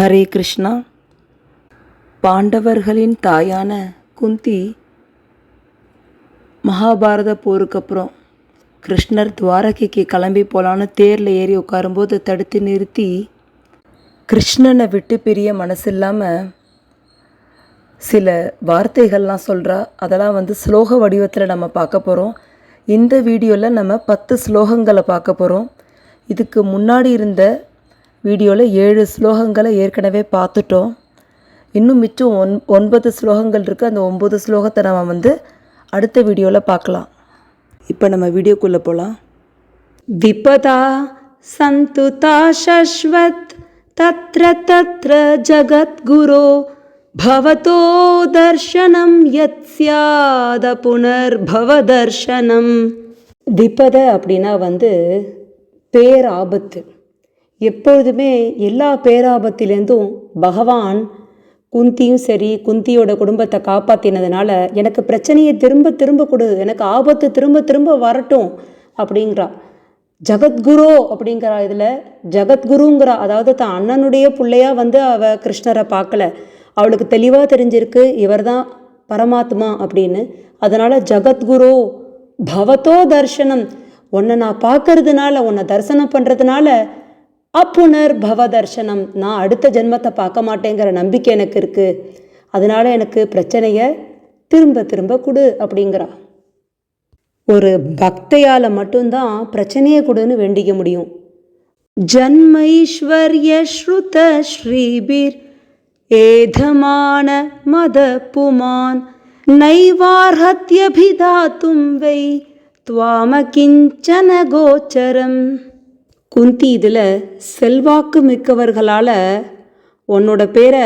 ஹரே கிருஷ்ணா. பாண்டவர்களின் தாயான குந்தி மகாபாரத போருக்கு அப்புறம் கிருஷ்ணர் துவாரகைக்கு கிளம்பி போலான்னு தேரில் ஏறி உட்காரும்போது தடுத்து நிறுத்தி கிருஷ்ணனை விட்டு பிரிய மனசு இல்லாமல் சில வார்த்தைகள்லாம் சொல்கிறா அதெல்லாம் வந்து ஸ்லோக வடிவத்தில் நம்ம பார்க்க போகிறோம் இந்த வீடியோவில் நம்ம பத்து ஸ்லோகங்களை பார்க்க போகிறோம் இதுக்கு முன்னாடி இருந்த வீடியோவில் ஏழு ஸ்லோகங்களை ஏற்கனவே பார்த்துட்டோம். இன்னும் மிச்சம் ஒன் ஒன்பது ஸ்லோகங்கள் இருக்குது அந்த ஒம்பது ஸ்லோகத்தை நம்ம வந்து அடுத்த வீடியோவில் பார்க்கலாம். இப்போ நம்ம வீடியோக்குள்ளே போகலாம் விபதா சந்துதா சஸ்வத் தத்ர தத்ர ஜகத்குரோ பவதோ தர்ஷனம் யத் சியாத புனர்பவ தர்ஷனம் விபத அப்படின்னா வந்து பேராபத்து. எப்பொழுதுமே எல்லா பேராபத்திலேருந்தும் பகவான் குந்தியும் சரி குந்தியோட குடும்பத்தை காப்பாற்றினதுனால எனக்கு பிரச்சனையை திரும்ப திரும்ப கொடு எனக்கு ஆபத்து திரும்ப திரும்ப வரட்டும் அப்படிங்கிறா. ஜகத்குரு அப்படிங்கிறா இதில் ஜகத்குருங்கிறா அதாவது தான் அண்ணனுடைய பிள்ளையாக வந்து அவ கிருஷ்ணரை பார்க்கல. அவளுக்கு தெளிவாக தெரிஞ்சிருக்கு இவர் தான் பரமாத்மா அப்படின்னு. அதனால் ஜகத்குரு பவத்தோ தர்ஷனம் உன்னை நான் பார்க்கறதுனால உன்னை தரிசனம் பண்ணுறதுனால அப்புனர் பவ தர்ஷனம் நான் அடுத்த ஜென்மத்தை பார்க்க மாட்டேங்கிற நம்பிக்கை எனக்கு இருக்குது அதனால் எனக்கு பிரச்சனையை திரும்ப திரும்ப கொடு அப்படிங்கிறா. ஒரு பக்தையால் மட்டும்தான் பிரச்சனையை கொடுன்னு வேண்டிக்க முடியும். ஜன்மைஸ்வர்ய ஸ்ருத ஸ்ரீபீர் ஏதமான மத புமான் நைவார்ஹத்யபிதாத்தும் வை துவாம கிஞ்சன கோச்சரம். குந்தி இதில் செல்வாக்கு மிக்கவர்களால் உன்னோட பேரை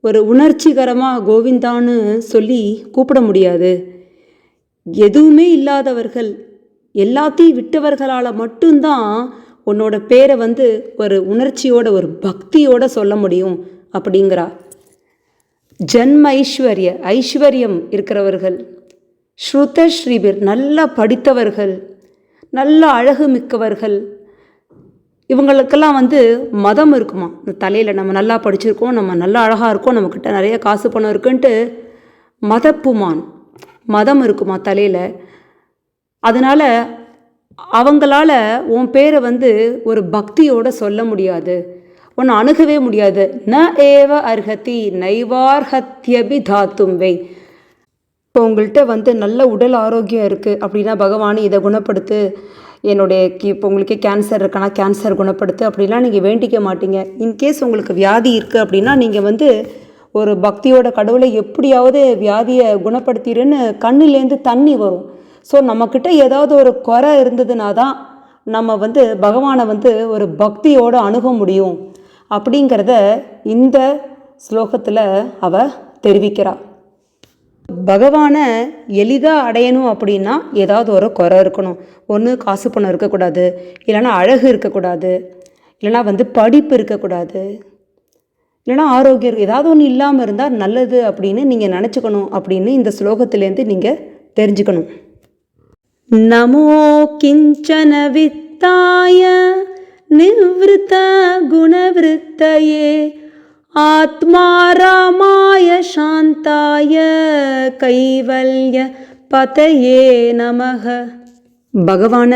ஒரு உணர்ச்சிகரமாக கோவிந்தான்னு சொல்லி கூப்பிட முடியாது. எதுவுமே இல்லாதவர்கள் எல்லாத்தையும் விட்டவர்களால் மட்டும்தான் உன்னோட பேரை வந்து ஒரு உணர்ச்சியோட ஒரு பக்தியோட சொல்ல முடியும் அப்படிங்கிறா. ஜென்ம ஐஸ்வர்ய ஐஸ்வர்யம் இருக்கிறவர்கள் ஸ்ருத ஸ்ரீபிர் நல்லா படித்தவர்கள் நல்ல அழகு மிக்கவர்கள் இவங்களுக்கெல்லாம் வந்து மதம் இருக்குமா? இந்த தலையில் நம்ம நல்லா படிச்சிருக்கோம் நம்ம நல்லா அழகாக இருக்கோம் நம்மக்கிட்ட நிறைய காசு பணம் இருக்குன்ட்டு மதப்புமான் மதம் இருக்குமா தலையில்? அதனால் அவங்களால உன் பேரை வந்து ஒரு பக்தியோடு சொல்ல முடியாது. உன்னை அணுகவே முடியாது. ந ஏவ அர்ஹதி நைவார்ஹத்யபி தாத்தும் வை. இப்போ உங்கள்கிட்ட வந்து நல்ல உடல் ஆரோக்கியம் இருக்குது அப்படின்னா பகவான் இதை குணப்படுத்து. என்னுடைய இப்போ உங்களுக்கே கேன்சர் இருக்குன்னா கேன்சர் குணப்படுத்து அப்படிலாம் நீங்கள் வேண்டிக்க மாட்டீங்க. இன்கேஸ் உங்களுக்கு வியாதி இருக்குது அப்படின்னா நீங்கள் வந்து ஒரு பக்தியோட கடவுளை எப்படியாவது வியாதியை குணப்படுத்திடுன்னு கண்ணுலேருந்து தண்ணி வரும். ஸோ நம்மக்கிட்ட ஏதாவது ஒரு குறை இருந்ததுனா தான் நம்ம வந்து பகவானை வந்து ஒரு பக்தியோடு அணுக முடியும். அப்படிங்கிறத இந்த ஸ்லோகத்தில் அவ தெரிவிக்கிறாள் பகவானை எளிதாக அடையணும் அப்படின்னா ஏதாவது ஒரு குறை இருக்கணும். ஒன்று காசு பணம் இருக்கக்கூடாது இல்லைன்னா அழகு இருக்கக்கூடாது இல்லைனா வந்து படிப்பு இருக்கக்கூடாது இல்லைனா ஆரோக்கியம் ஏதாவது ஒன்று இல்லாமல் இருந்தால் நல்லது அப்படின்னு நீங்கள் நினச்சிக்கணும் அப்படின்னு இந்த ஸ்லோகத்திலேருந்து நீங்கள் தெரிஞ்சுக்கணும். நமோ கிஞ்சன வித்தாய நிவத்த குணவிருத்தையே ஆத்மா ராமாய சாந்தாய கைவல்ய பதையே நமக பகவான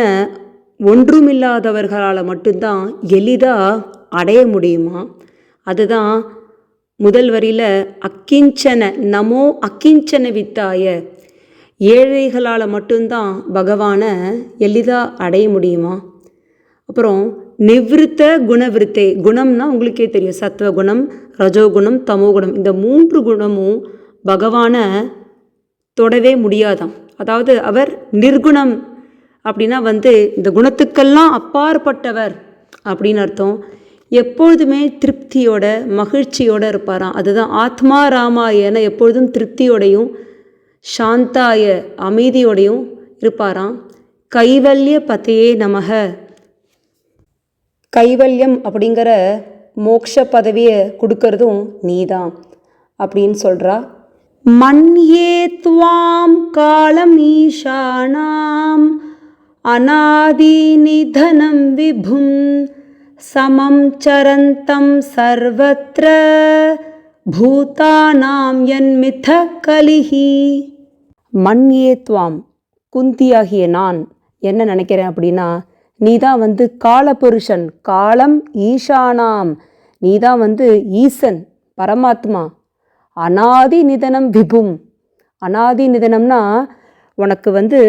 ஒன்றுமில்லாதவர்களால் மட்டும்தான் எளிதாக அடைய முடியுமா? அதுதான் முதல் வரியில் அக்கிஞ்சன நமோ அக்கிஞ்சன வித்தாய ஏழைகளால் மட்டும்தான் பகவானை எளிதாக அடைய முடியுமா? அப்புறம் நிவிருத்த குணவிருத்தே. குணம்னா உங்களுக்கே தெரியும். சத்துவ குணம் ரஜோகுணம் தமோகுணம். இந்த மூன்று குணமும் பகவானை தொடவே முடியாதாம். அதாவது அவர் நிர்குணம் அப்படின்னா வந்து இந்த குணத்துக்கெல்லாம் அப்பாற்பட்டவர் அப்படின்னு அர்த்தம். எப்பொழுதுமே திருப்தியோட மகிழ்ச்சியோடு இருப்பாராம். அதுதான் ஆத்மா ராமாயன எப்பொழுதும் திருப்தியோடையும் சாந்தாய அமைதியோடையும் இருப்பாராம். கைவல்ய பதையே நமக. கைவல்யம் அப்படிங்கிற மோக்ஷ பதவியை கொடுக்கறதும் நீதான் அப்படின்னு சொல்கிறா மண்யே துவாம் காலம் ஈஷானாம் அநாதி நிதனம் விபும் சமம் சரந்தம் சர்வத்திர பூதானாம் என் மித கலிஹி மண் ஏத்வாம் குந்தியாகிய நான் என்ன நினைக்கிறேன் அப்படின்னா நீ தான் வந்து காலபுருஷன். காலம் ஈஷானாம். நீ தான் வந்து ஈசன் பரமாத்மா. அனாதி நிதனம் விபும். அனாதி நிதனம்னா உனக்கு வந்து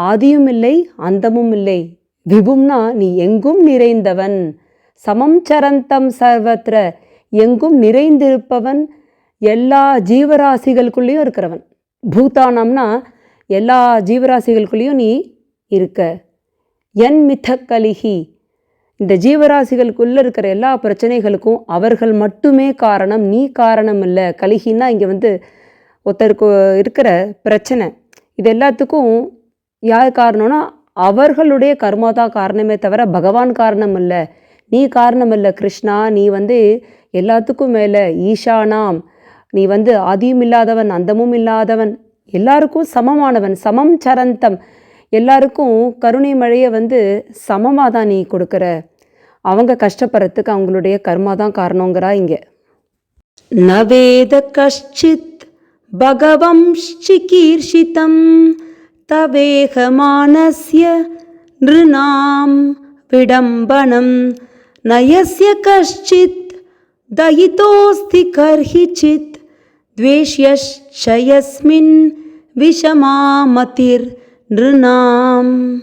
ஆதியும் இல்லை அந்தமும் இல்லை. விபும்னா நீ எங்கும் நிறைந்தவன். சமம் சரந்தம் சர்வத்திர. எங்கும் நிறைந்திருப்பவன். எல்லா ஜீவராசிகளுக்குள்ளேயும் இருக்கிறவன். பூதானம்னா எல்லா ஜீவராசிகளுக்குள்ளேயும் நீ இருக்க. என் மித்த கலிகி இந்த ஜீவராசிகளுக்குள்ளே இருக்கிற எல்லா பிரச்சனைகளுக்கும் அவர்கள் மட்டுமே காரணம் நீ காரணம் இல்லை. கலிகின்னா இங்கே வந்து ஒருத்தருக்கு இருக்கிற பிரச்சனை. இது எல்லாத்துக்கும் யார் காரணம்னா அவர்களுடைய கர்மா தான் காரணமே தவிர பகவான் காரணம் இல்லை. நீ காரணம் இல்லை கிருஷ்ணா நீ வந்து எல்லாத்துக்கும் மேலே ஈஷானாம். நீ வந்து ஆதியும் இல்லாதவன் அந்தமும் இல்லாதவன். எல்லாருக்கும் சமமானவன் சமம் சரந்தம். எல்லாருக்கும் கருணை மழையை வந்து சமமாக தான் நீ கொடுக்குற அவங்க கஷ்டப்படுறதுக்கு அவங்களுடைய கர்மா தான் காரணங்கிறா இங்கே நவேத கஷ்டித் பகவம்ஷிகீர்ஷிதம் தவேகமானஸ்ய நிருணாம் விடம்பனம் நயஸ்ய கஷ்டித் दयितोऽस्ति कर्हिचित् द्वेष्यश्चयस्मिन् விஷமாமதிர் நிருணாம்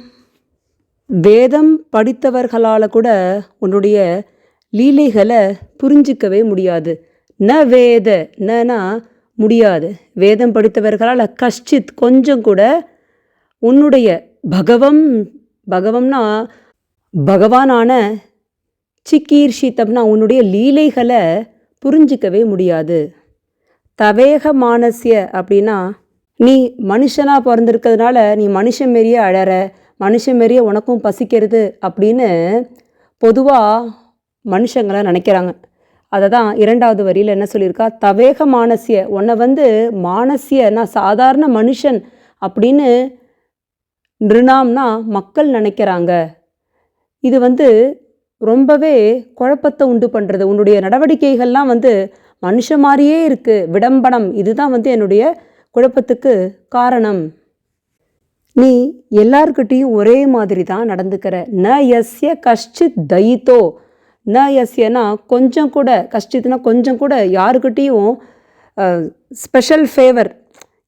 வேதம் படித்தவர்களால் கூட உன்னுடைய லீலைகளை புரிஞ்சிக்கவே முடியாது. ந வேத நனா முடியாது. வேதம் படித்தவர்களால் கஷ்டித் கொஞ்சம் கூட உன்னுடைய பகவம் பகவம்னா பகவானான சிக்கீர்ஷித்தம்னா உன்னுடைய லீலைகளை புரிஞ்சிக்கவே முடியாது. தவேக மானசிய அப்படின்னா நீ மனுஷனாக பிறந்திருக்கிறதுனால நீ மனுஷன் மாரியே அழற மனுஷன் மாரியே உனக்கும் பசிக்கிறது அப்படின்னு பொதுவாக மனுஷங்களை நினைக்கிறாங்க. அதை தான் இரண்டாவது வரியில் என்ன சொல்லியிருக்கா? தவேக மானசிய உன்னை வந்து மானசிய நான் சாதாரண மனுஷன் அப்படின்னு நிருணாம்னா மக்கள் நினைக்கிறாங்க. இது வந்து ரொம்பவே குழப்பத்தை உண்டு பண்ணுறது உன்னுடைய நடவடிக்கைகள்லாம் வந்து மனுஷ மாதிரியே இருக்குது விடம்பனம் இதுதான் வந்து என்னுடைய குழப்பத்துக்கு காரணம். நீ எல்லார்கிட்டேயும் ஒரே மாதிரி தான் நடந்துக்கிற. ந எஸ்ய கஷ்டித் தயித்தோ. ந எஸ்யனா கொஞ்சம் கூட கஷ்டித்னா கொஞ்சம் கூட யாருக்கிட்டேயும் ஸ்பெஷல் ஃபேவர்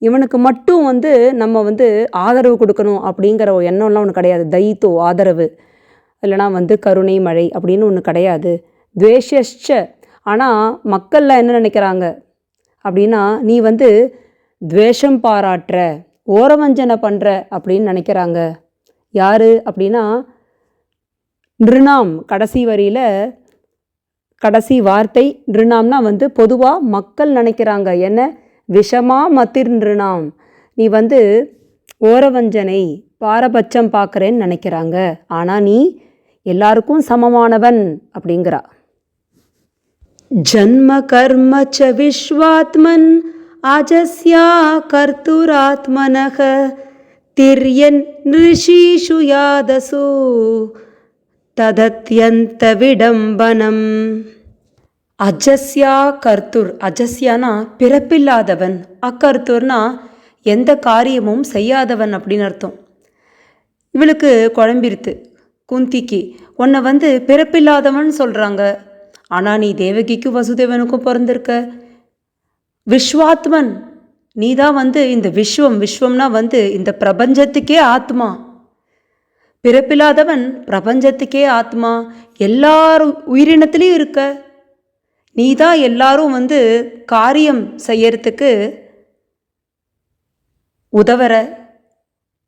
இவனுக்கு மட்டும் வந்து நம்ம வந்து ஆதரவு கொடுக்கணும் அப்படிங்கிற ஒரு எண்ணம்லாம் ஒன்று கிடையாது. தயித்தோ ஆதரவு. இல்லைனா வந்து கருணை மழை அப்படின்னு ஒன்று கிடையாது. துவேஷ ஆனால் மக்கள்லாம் என்ன நினைக்கிறாங்க? அப்படின்னா நீ வந்து துவேஷம் பாராட்டுற ஓரவஞ்சனை பண்ணுற அப்படின்னு நினைக்கிறாங்க. யார் அப்படின்னா நிருணாம் கடைசி வரியில் கடைசி வார்த்தை நிருணாம்னா வந்து பொதுவாக மக்கள் நினைக்கிறாங்க. என்ன? விஷமா மத்திர் நிருணாம். நீ வந்து ஓரவஞ்சனை பாரபட்சம் பார்க்குறேன்னு நினைக்கிறாங்க. ஆனால் நீ எல்லாருக்கும் சமமானவன் அப்படிங்கிறா. ஜன்ம கர்ம ச விஸ்வாத்மன் அஜஸ்யா கர்த்துராத்மனக திரியன் ரிஷிஷு யாதசு ததத்யந்த விடம்பனம். அஜஸ்யா கர்த்துர் அஜஸ்யானா பிறப்பில்லாதவன். அக்கர்த்தூர்னா எந்த காரியமும் செய்யாதவன் அப்படின்னு அர்த்தம். இவளுக்கு குழம்பிருத்து குந்திக்கு. உன்னை வந்து பிறப்பில்லாதவன் சொல்கிறாங்க ஆனால் நீ தேவகிக்கும் வசுதேவனுக்கும் பிறந்திருக்க. விஸ்வாத்மன். நீ தான் வந்து இந்த விஸ்வம் விஸ்வம்னா வந்து இந்த பிரபஞ்சத்துக்கே ஆத்மா. பிறப்பில்லாதவன் பிரபஞ்சத்துக்கே ஆத்மா. எல்லாரும் உயிரினத்துலேயும் இருக்க. நீ தான் எல்லாரும் வந்து காரியம் செய்யறதுக்கு உதவற.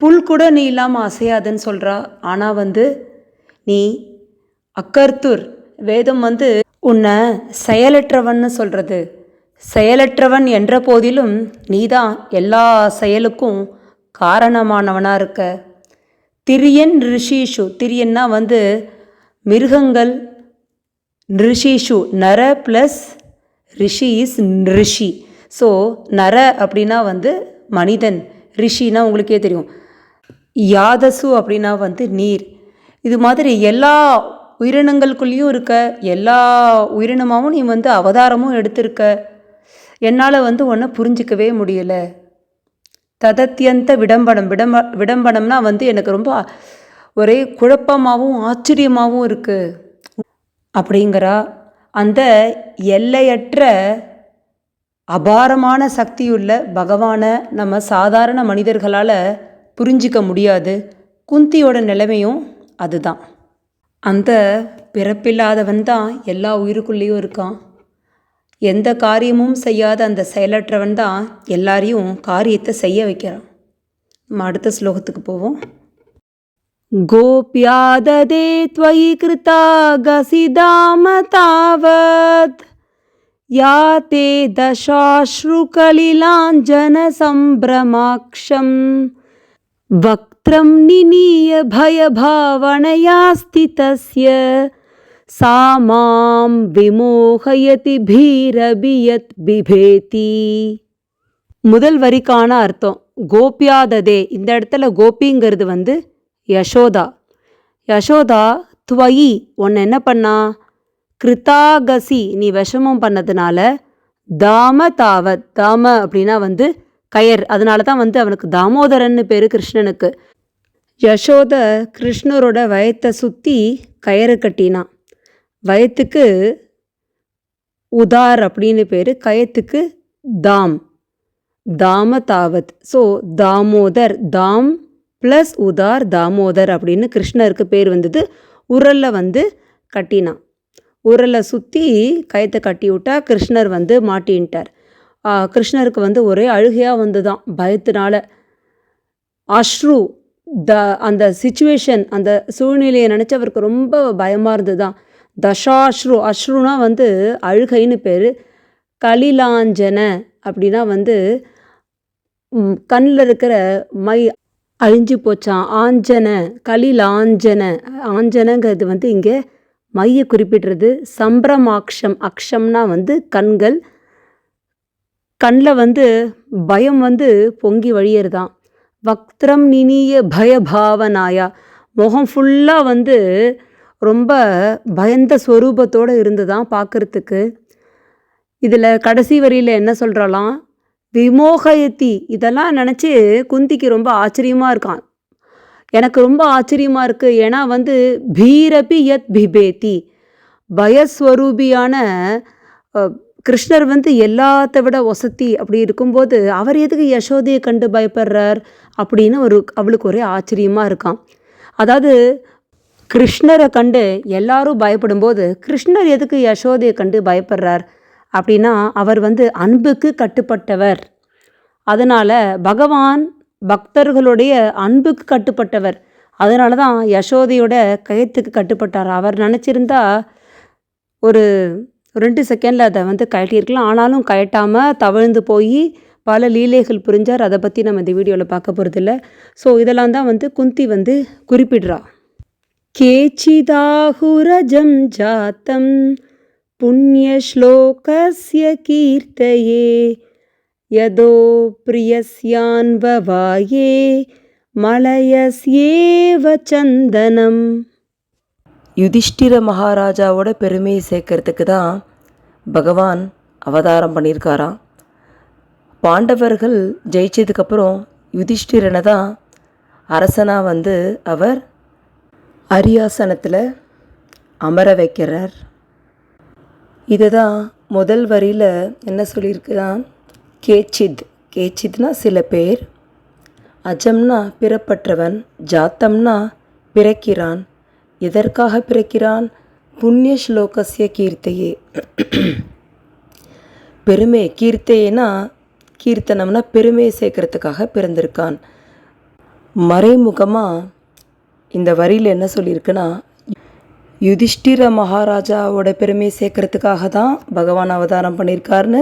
புல் கூட நீ இல்லாமல் அசையாதுன்னு சொல்கிறா ஆனால் வந்து நீ அக்கர்த்தூர் வேதம் வந்து உன்னை செயலற்றவன்னு சொல்கிறது செயலற்றவன் என்ற போதிலும் நீ தான் எல்லா செயலுக்கும் காரணமானவனாக இருக்க. திரியன் ரிஷிஷு திரியன்னா வந்து மிருகங்கள் ரிஷிஷு நர plus rishi is rishi. So நர அப்படின்னா வந்து மனிதன் ரிஷினா உங்களுக்கே தெரியும். யாதசு அப்படின்னா வந்து நீர். இது மாதிரி எல்லா உயிரினங்களுக்குள்ளேயும் இருக்க எல்லா உயிரினமாகவும் நீ வந்து அவதாரமும் எடுத்திருக்க. என்னால் வந்து ஒன்றை புரிஞ்சிக்கவே முடியல. ததத்தியந்த விடம்பனம். விடம்ப விடம்பனம்னா வந்து எனக்கு ரொம்ப ஒரே குழப்பமாகவும் ஆச்சரியமாகவும் இருக்குது அப்படிங்கிறா. அந்த எல்லையற்ற அபாரமான சக்தியுள்ள பகவானை நம்ம சாதாரண மனிதர்களால் புரிஞ்சிக்க முடியாது. குந்தியோட நிலைமையும் அதுதான். அந்த பிறப்பில்லாதவன் தான் எல்லா உயிருக்குள்ளேயும் இருக்கான். எந்த காரியமும் செய்யாத அந்த செயலற்றவன் தான் எல்லாரையும் காரியத்தை செய்ய வைக்கிறான். நம்ம அடுத்த ஸ்லோகத்துக்கு போவோம். கோபியாததே துவயி கிருதா கசிதாம தாவத் யாத்தே தசாஸ்ருகலிலாஞ்சன சம்பிரமாக்ஷம் வக்திரம் நினீய பயபாவனையா ஸ்திதஸ்ய சா मां விமோகயதி பீரபியத் பிபேதி முதல் வரிக்கான அர்த்தம் கோபியாததே. இந்த இடத்துல கோபிங்கிறது வந்து யசோதா. யசோதா துவயி உன்னை என்ன பண்ணா? கிருத்தாகசி நீ விஷமம் பண்ணதுனால தாம தாவத் தாம அப்படின்னா வந்து கயர். அதனால தான் வந்து அவனுக்கு தாமோதரன்னு பேர் கிருஷ்ணனுக்கு. யசோத கிருஷ்ணரோட வயத்தை சுற்றி கயறு கட்டினான். வயத்துக்கு உதார் அப்படின்னு பேர் கயத்துக்கு தாம். தாம தாவத் ஸோ தாமோதர் தாம் ப்ளஸ் உதார் தாமோதர் அப்படின்னு கிருஷ்ணருக்கு பேர் வந்தது. உரலில் வந்து கட்டினான் உரலை சுற்றி கயத்தை கட்டி விட்டா கிருஷ்ணர் வந்து மாட்டின்ட்டார். கிருஷ்ணருக்கு வந்து ஒரே அழுகையாக வந்து தான் பயத்தினால. அஸ்ரு த அந்த சுச்சுவேஷன் அந்த சூழ்நிலையை நினச்சி அவருக்கு ரொம்ப பயமாக இருந்தது தான் தஷாஸ்ரு அஸ்ருனா வந்து அழுகைன்னு பேர். கலிலாஞ்சன அப்படின்னா வந்து கண்ணில் இருக்கிற மை அழிஞ்சு போச்சான் ஆஞ்சன கலில் ஆஞ்சன ஆஞ்சனங்கிறது வந்து இங்கே மைய குறிப்பிடுறது. சம்பிரமாக்ஷம் அக்ஷம்னா வந்து கண்கள். கண்ணில் வந்து பயம் வந்து பொங்கி வழியறதாம். வக்திரம் நினிய பயபாவனாயா முகம் ஃபுல்லாக வந்து ரொம்ப பயந்த ஸ்வரூபத்தோடு இருந்துதான் பார்க்குறதுக்கு இதில் கடைசி வரியில் என்ன சொல்கிறாலாம் விமோகயத்தி இதெல்லாம் நினச்சி குந்திக்கு ரொம்ப ஆச்சரியமாக இருக்கான். எனக்கு ரொம்ப ஆச்சரியமாக இருக்குது ஏன்னா வந்து பீரபி யத் பிபேதி. பயஸ்வரூபியான கிருஷ்ணர் வந்து எல்லாத்த விட ஒசத்தி அப்படி இருக்கும்போது அவர் எதுக்கு யசோதையை கண்டு பயப்படுறார்? அப்படின்னு ஒரு அவளுக்கு ஒரே ஆச்சரியமாக இருக்கான். அதாவது கிருஷ்ணரை கண்டு எல்லாரும் பயப்படும்போது கிருஷ்ணர் எதுக்கு யசோதையை கண்டு பயப்படுறார்? அப்படின்னா அவர் வந்து அன்புக்கு கட்டுப்பட்டவர். அதனால் பகவான் பக்தர்களுடைய அன்புக்கு கட்டுப்பட்டவர். அதனால தான் யசோதையோட கயத்துக்கு கட்டுப்பட்டார். அவர் நினச்சிருந்தா ஒரு ரெண்டு செகண்டில் அதை வந்து கயட்டியிருக்கலாம் ஆனாலும் கயட்டாமல் தவழ்ந்து போய் பல லீலைகள் புரிஞ்சார். அதை பற்றி நம்ம இந்த வீடியோவில் பார்க்க போகிறதில்ல ஸோ இதெல்லாம் தான் வந்து குந்தி வந்து குறிப்பிடுறா. केचिदाहुरजं जातं पुण्यश्लोकस्य कीर्तये यदो प्रियस्यान्ववाये மலயஸ்யேவ சந்தனம் யுதிஷ்டிர மகாராஜாவோட பெருமையை சேர்க்கறதுக்கு தான் பகவான் அவதாரம் பண்ணியிருக்காராம் பாண்டவர்கள் ஜெயிச்சதுக்கப்புறம் யுதிஷ்டிரனை தான் அரசனாக வந்து அவர் அரியாசனத்தில் அமர வைக்கிறார். இதுதான் முதல் வரியில் என்ன சொல்லியிருக்குன்னா கேச்சித். கேச்சித்னா சில பேர். அஜம்னா பிறப்பற்றவன் ஜாத்தம்னா பிறக்கிறான். எதற்காக பிறக்கிறான்? புண்ணிய ஸ்லோகசிய கீர்த்தையே. பெருமை கீர்த்தையேனா கீர்த்தனம்னா பெருமையை சேர்க்கறதுக்காக பிறந்திருக்கான். மறைமுகமாக இந்த வரியில் என்ன சொல்லியிருக்குன்னா யுதிஷ்டிர மகாராஜாவோட பெருமையை சேர்க்கறதுக்காக தான் பகவான் அவதாரம் பண்ணியிருக்காருன்னு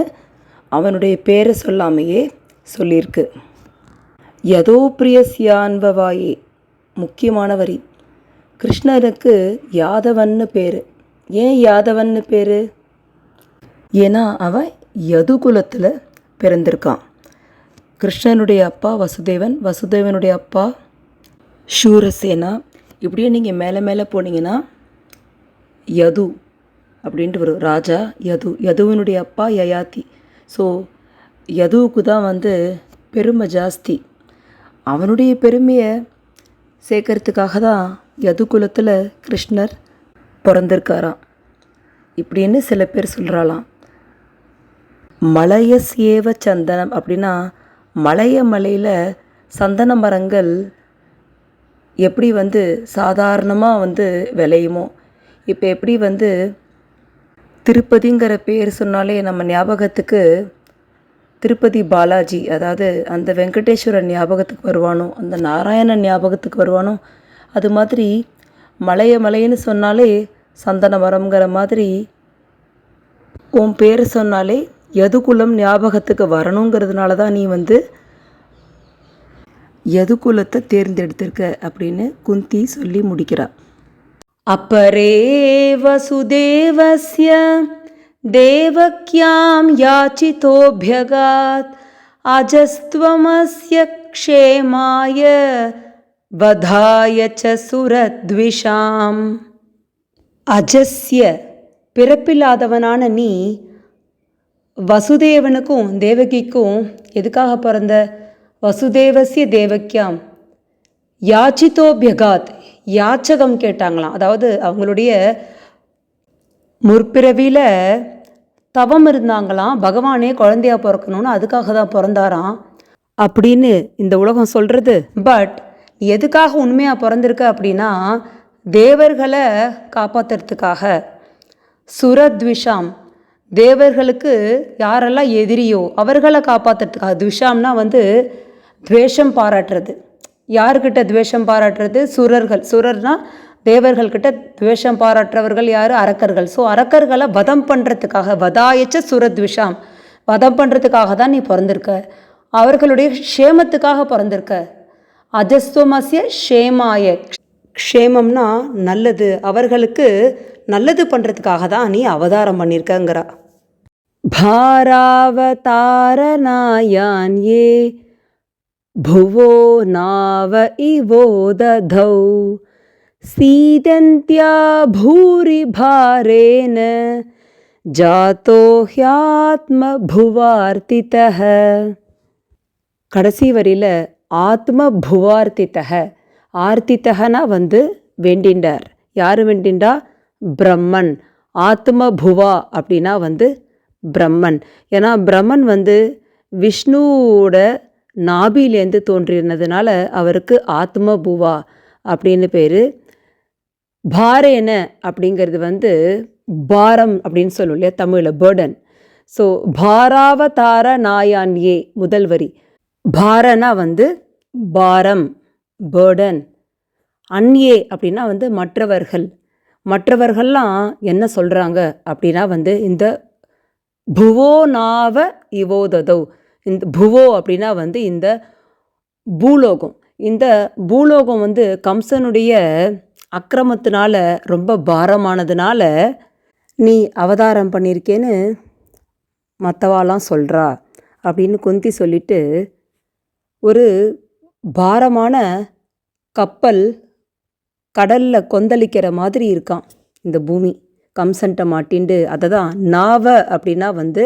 அவனுடைய பேரை சொல்லாமையே சொல்லியிருக்கு. யதோ பிரியசியான்பவாயே முக்கியமான வரி. கிருஷ்ணருக்கு யாதவன்னு பேர். ஏன் யாதவன்னு பேர்? ஏன்னா அவன் யதுகுலத்தில் பிறந்திருக்கான். கிருஷ்ணனுடைய அப்பா வசுதேவன். வசுதேவனுடைய அப்பா ஷூரசேனா. இப்படியே நீங்கள் மேலே மேலே போனீங்கன்னா யது அப்படின்ட்டு வரும். ராஜா யது. யதுவினுடைய அப்பா யயாத்தி ஸோ யதுவுக்கு தான் வந்து பெருமை ஜாஸ்தி. அவனுடைய பெருமையை சேர்க்கறதுக்காக தான் யது குலத்தில் கிருஷ்ணர் பிறந்திருக்காராம். இப்படின்னு சில பேர் சொல்கிறாளாம் மலையஸ்யேவ சந்தனம் அப்படின்னா மலைய மலையில் சந்தன மரங்கள் எப்படி வந்து சாதாரணமாக வந்து விளையுமோ? இப்போ எப்படி வந்து திருப்பதிங்கிற பேர் சொன்னாலே நம்ம ஞாபகத்துக்கு திருப்பதி பாலாஜி அதாவது அந்த வெங்கடேஸ்வரன் ஞாபகத்துக்கு வருவானோ அந்த நாராயணன் ஞாபகத்துக்கு வருவானோ அது மாதிரி மலைய மலைன்னு சொன்னாலே சந்தன மரம்ங்கிற மாதிரி உன் பேர் சொன்னாலே யதுகுலம் ஞாபகத்துக்கு வரணுங்கிறதுனால தான் நீ வந்து யதுகுலத்தை தேர்ந்தெடுத்திருக்க அப்படின்னு குந்தி சொல்லி முடிக்கிறார் அப்பரே வசுதேவசிய தேவக்யாம் யாச்சிதோபியகாத் அஜஸ்துவமஸ்ய க்ஷேமாய வதாய ச சுரத்விஷாம். அஜஸ்ய பிறப்பில்லாதவனான நீ வசுதேவனுக்கும் தேவகிக்கும் எதுக்காக பிறந்த? வசுதேவசிய தேவக்கியாம் யாச்சிதோபியகாத். யாச்சகம் கேட்டாங்களாம். அதாவது அவங்களுடைய முற்பிறவியில் தவம் இருந்தாங்களாம். பகவானே குழந்தையாக பிறக்கணும்னு அதுக்காக தான் பிறந்தாராம். அப்படின்னு இந்த உலகம் சொல்கிறது பட் எதுக்காக உண்மையாக பிறந்திருக்க அப்படின்னா தேவர்களை காப்பாற்றுறதுக்காக சுரத்விஷாம். தேவர்களுக்கு யாரெல்லாம் எதிரியோ அவர்களை காப்பாற்றுறதுக்காக துஷாம்னா வந்து துவேஷம் பாராட்டுறது. யாருக்கிட்ட துவேஷம் பாராட்டுறது? சுரர்கள். சுரர்னால் தேவர்கள்கிட்ட துவேஷம் பாராட்டுறவர்கள் யார்? அரக்கர்கள். ஸோ அரக்கர்களை வதம் பண்ணுறதுக்காக வதாயச்ச சுரத்விஷாம். வதம் பண்ணுறதுக்காக தான் நீ பிறந்திருக்க. அவர்களுடைய க்ஷேமத்துக்காக பிறந்திருக்க. அஜஸ்துவமசிய ஷேமாய க்ஷேமம்னா நல்லது. அவர்களுக்கு நல்லது பண்ணுறதுக்காக தான் நீ அவதாரம் பண்ணியிருக்கங்கிறா பாராவதாரநாயான் ஏ भुवो नाव इवो दधौ सीदन्त्या भूरि भारेण जातो ह्यात्मभुवार्तितः கடைசி வரியில் ஆத்ம புவார்த்தித்தக ஆர்த்தித்தகனா வந்து வேண்டிண்டார் யார் வேண்டிண்டா பிரம்மன் ஆத்ம புவா அப்படின்னா வந்து பிரம்மன் ஏன்னா பிரம்மன் வந்து விஷ்ணுவோட நாபிலேருந்து தோன்றினதுனால அவருக்கு ஆத்ம பூவா அப்படின்னு பேர். பாரேன அப்படிங்கிறது வந்து பாரம் அப்படின்னு சொல்லும் இல்லையா தமிழில் பேர்டன் ஸோ பாராவதார நாயான் ஏ முதல் வரி. பாரனா வந்து பாரம் பேர்டன் அன்யே அப்படின்னா வந்து மற்றவர்கள். மற்றவர்கள்லாம் என்ன சொல்கிறாங்க அப்படின்னா வந்து இந்த புவோ நாவ இவோததோ. இந்த புவோ அப்படின்னா வந்து இந்த பூலோகம். இந்த பூலோகம் வந்து கம்சனுடைய அக்கிரமத்தினால ரொம்ப பாரமானதுனால நீ அவதாரம் பண்ணியிருக்கேன்னு மற்றவாலாம் சொல்கிறா அப்படின்னு குந்தி சொல்லிட்டு ஒரு பாரமான கப்பல் கடலில் கொந்தளிக்கிற மாதிரி இருக்கான் இந்த பூமி. கம்சன்ட்ட மாட்டின்ட்டு அதை தான் நாவ அப்படின்னா வந்து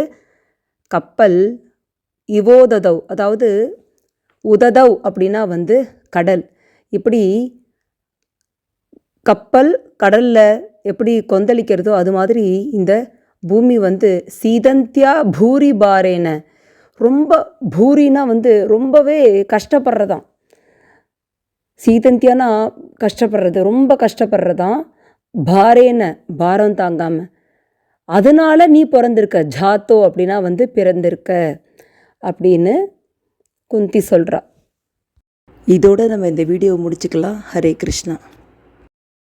கப்பல் இவோததவ் அதாவது உததவ் அப்படின்னா வந்து கடல். இப்படி கப்பல் கடலில் எப்படி கொந்தளிக்கிறதோ அது மாதிரி இந்த பூமி வந்து சீதந்தியா பூரி பாரேன ரொம்ப பூரினா வந்து ரொம்பவே கஷ்டப்படுறதான் சீதந்தியானா கஷ்டப்படுறது ரொம்ப கஷ்டப்படுறதான் பாரேன பாரம் தாங்காமல் அதனால் நீ பிறந்திருக்க. ஜாத்தோ அப்படின்னா வந்து பிறந்திருக்க. அப்படின்னு குந்தி சொல்கிறா இதோடு நம்ம இந்த வீடியோ முடிச்சுக்கலாம். ஹரே கிருஷ்ணா.